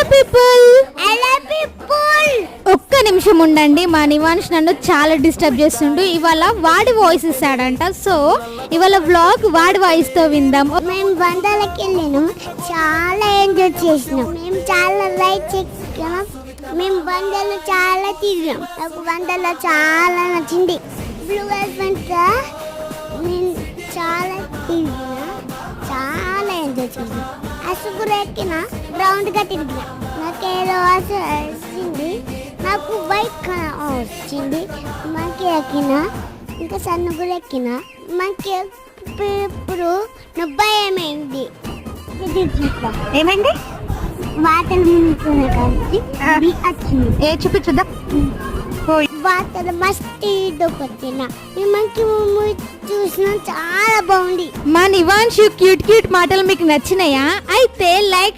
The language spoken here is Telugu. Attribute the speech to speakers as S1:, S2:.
S1: హలో పీపుల్
S2: హలో పీపుల్
S1: ఒక్క నిమిషం ఉండండి. మా నివాన్స్ నన్ను చాలా డిస్టర్బ్ చేస్తుండు. ఇవాళ వాడి వాయిస్ ఇస్తాడంట. సో ఇవాళ వ్లాగ్ వాడి వాయిస్తో విందాం.
S2: మేము వందలకి వెళ్ళినాం చాలా ఎంజాయ్ చేసినాం. మేము చాలా రైడ్ ఎక్కినాం మేము వందలు చాలా తిరిగాం నాకు వందలో చాలా నచ్చింది. బ్లూ ఎలిఫెంట్ నేను చాలా తిరిగిన. చాలా ఎంజాయ్ చేసిన. అసుగురు ఎక్కిన రౌండ్గా తిరిగిన. నాకేదో వచ్చింది. నాకు బైక్ వచ్చింది. మంకి ఎక్కిన ఇంకా సన్నుగురు ఎక్కిన. మంకి ఇప్పుడు నా భయమైంది ఇది చూద్దాం.
S1: ఏమైంది
S2: వాతలు ముందుకునే కాబట్టి వచ్చింది.
S1: ఏ చూపించుద్దా?
S2: వాతలు మస్తీ మంకి మూవీ చూసిన చాలా బాగుంది.
S1: మా నివాన్షు క్యూట్ క్యూట్ మాటలు మీకు నచ్చినాయా? అయితే లైక్